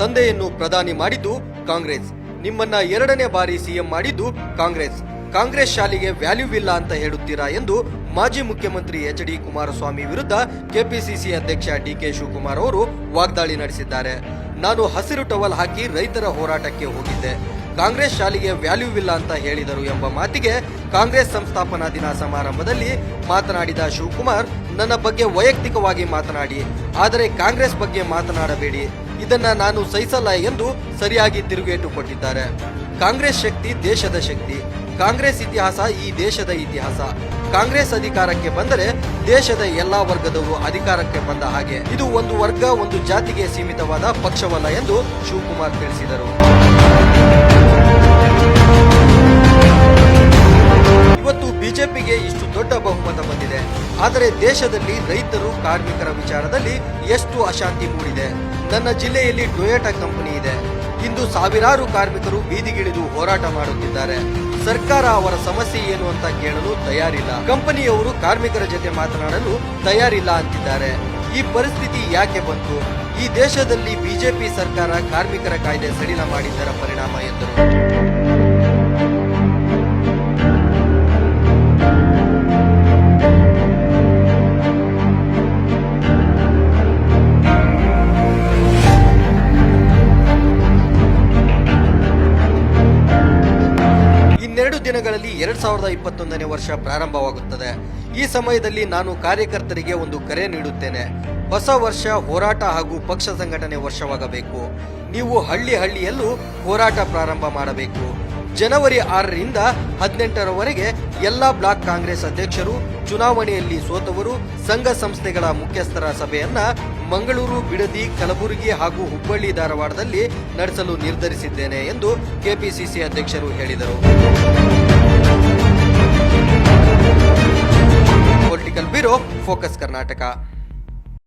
ತಂದೆಯನ್ನು ಪ್ರಧಾನಿ ಮಾಡಿದ್ದು ಕಾಂಗ್ರೆಸ್. ನಿಮ್ಮನ್ನ ಎರಡನೇ ಬಾರಿ ಸಿಎಂ ಮಾಡಿದ್ದು ಕಾಂಗ್ರೆಸ್. ಕಾಂಗ್ರೆಸ್ ಶಾಲೆಗೆ ವ್ಯಾಲ್ಯೂ ಇಲ್ಲ ಅಂತ ಹೇಳುತ್ತೀರಾ ಎಂದು ಮಾಜಿ ಮುಖ್ಯಮಂತ್ರಿ ಎಚ್ ಡಿ ಕುಮಾರಸ್ವಾಮಿ ವಿರುದ್ಧ ಕೆಪಿಸಿಸಿ ಅಧ್ಯಕ್ಷ ಡಿಕೆ ಶಿವಕುಮಾರ್ ಅವರು ವಾಗ್ದಾಳಿ ನಡೆಸಿದ್ದಾರೆ. ನಾನು ಹಸಿರು ಟವಲ್ ಹಾಕಿ ರೈತರ ಹೋರಾಟಕ್ಕೆ ಹೋಗಿದ್ದೆ. ಕಾಂಗ್ರೆಸ್ ಶಾಲೆಗೆ ವ್ಯಾಲ್ಯೂ ಇಲ್ಲ ಅಂತ ಹೇಳಿದರು ಎಂಬ ಮಾತಿಗೆ ಕಾಂಗ್ರೆಸ್ ಸಂಸ್ಥಾಪನಾ ದಿನ ಸಮಾರಂಭದಲ್ಲಿ ಮಾತನಾಡಿದ ಶಿವಕುಮಾರ್, ನನ್ನ ಬಗ್ಗೆ ವೈಯಕ್ತಿಕವಾಗಿ ಮಾತನಾಡಿ, ಆದರೆ ಕಾಂಗ್ರೆಸ್ ಬಗ್ಗೆ ಮಾತನಾಡಬೇಡಿ. ಇದನ್ನ ನಾನು ಸಹಿಸಲ್ಲ ಎಂದು ಸರಿಯಾಗಿ ತಿರುಗೇಟು ಕೊಟ್ಟಿದ್ದಾರೆ ಕಾಂಗ್ರೆಸ್ ಶಕ್ತಿ ದೇಶದ ಶಕ್ತಿ. ಕಾಂಗ್ರೆಸ್ ಇತಿಹಾಸ ಈ ದೇಶದ ಇತಿಹಾಸ. ಕಾಂಗ್ರೆಸ್ ಅಧಿಕಾರಕ್ಕೆ ಬಂದರೆ ದೇಶದ ಎಲ್ಲಾ ವರ್ಗದವರು ಅಧಿಕಾರಕ್ಕೆ ಬಂದ ಹಾಗೆ. ಇದು ಒಂದು ವರ್ಗ, ಒಂದು ಜಾತಿಗೆ ಸೀಮಿತವಾದ ಪಕ್ಷವಲ್ಲ ಎಂದು ಶಿವಕುಮಾರ್ ತಿಳಿಸಿದರು. ಇವತ್ತು ಬಿಜೆಪಿಗೆ ಇಷ್ಟು ದೊಡ್ಡ ಬಹುಮತ ಬಂದಿದೆ. ಆದರೆ ದೇಶದಲ್ಲಿ ರೈತರು, ಕಾರ್ಮಿಕರ ವಿಚಾರದಲ್ಲಿ ಎಷ್ಟು ಅಶಾಂತಿ ಮೂಡಿದೆ? ನನ್ನ ಜಿಲ್ಲೆಯಲ್ಲಿ ಟೊಯೋಟಾ ಕಂಪನಿ ಇದೆ. ಇಂದು ಸಾವಿರಾರು ಕಾರ್ಮಿಕರು ಬೀದಿಗಿಳಿದು ಹೋರಾಟ ಮಾಡುತ್ತಿದ್ದಾರೆ. ಸರ್ಕಾರ ಅವರ ಸಮಸ್ಯೆ ಏನು ಅಂತ ಕೇಳಲು ತಯಾರಿಲ್ಲ. ಕಂಪನಿಯವರು ಕಾರ್ಮಿಕರ ಜೊತೆ ಮಾತನಾಡಲು ತಯಾರಿಲ್ಲ ಅಂತಿದ್ದಾರೆ. ಈ ಪರಿಸ್ಥಿತಿ ಯಾಕೆ ಬಂತು? ಈ ದೇಶದಲ್ಲಿ ಬಿಜೆಪಿ ಸರ್ಕಾರ ಕಾರ್ಮಿಕರ ಕಾಯ್ದೆ ಸಡಿಲ ಮಾಡಿದ್ದರ ಪರಿಣಾಮ ಎಂದರು. ಇನ್ನೆರಡು ದಿನಗಳಲ್ಲಿ ಎರಡ್ ಸಾವಿರದ ಇಪ್ಪತ್ತೊಂದನೇ ವರ್ಷ ಪ್ರಾರಂಭವಾಗುತ್ತದೆ. ಈ ಸಮಯದಲ್ಲಿ ನಾನು ಕಾರ್ಯಕರ್ತರಿಗೆ ಒಂದು ಕರೆ ನೀಡುತ್ತೇನೆ. ಹೊಸ ವರ್ಷ ಹೋರಾಟ ಹಾಗೂ ಪಕ್ಷ ಸಂಘಟನೆ ವರ್ಷವಾಗಬೇಕು. ನೀವು ಹಳ್ಳಿ ಹಳ್ಳಿಯಲ್ಲೂ ಹೋರಾಟ ಪ್ರಾರಂಭ ಮಾಡಬೇಕು. ಜನವರಿ ಆರರಿಂದ ಹದಿನೆಂಟರವರೆಗೆ ಎಲ್ಲಾ ಬ್ಲಾಕ್ ಕಾಂಗ್ರೆಸ್ ಅಧ್ಯಕ್ಷರು, ಚುನಾವಣೆಯಲ್ಲಿ ಸೋತವರು, ಸಂಘ ಸಂಸ್ಥೆಗಳ ಮುಖ್ಯಸ್ಥರ ಸಭೆಯನ್ನ ಮಂಗಳೂರು, ಬಿಡದಿ, ಕಲಬುರಗಿ ಹಾಗೂ ಹುಬ್ಬಳ್ಳಿ ಧಾರವಾಡದಲ್ಲಿ ನಡೆಸಲು ನಿರ್ಧರಿಸಿದ್ದೇನೆ ಎಂದು ಕೆಪಿಸಿಸಿ ಅಧ್ಯಕ್ಷರು ಹೇಳಿದರು. Political bureau focus Karnataka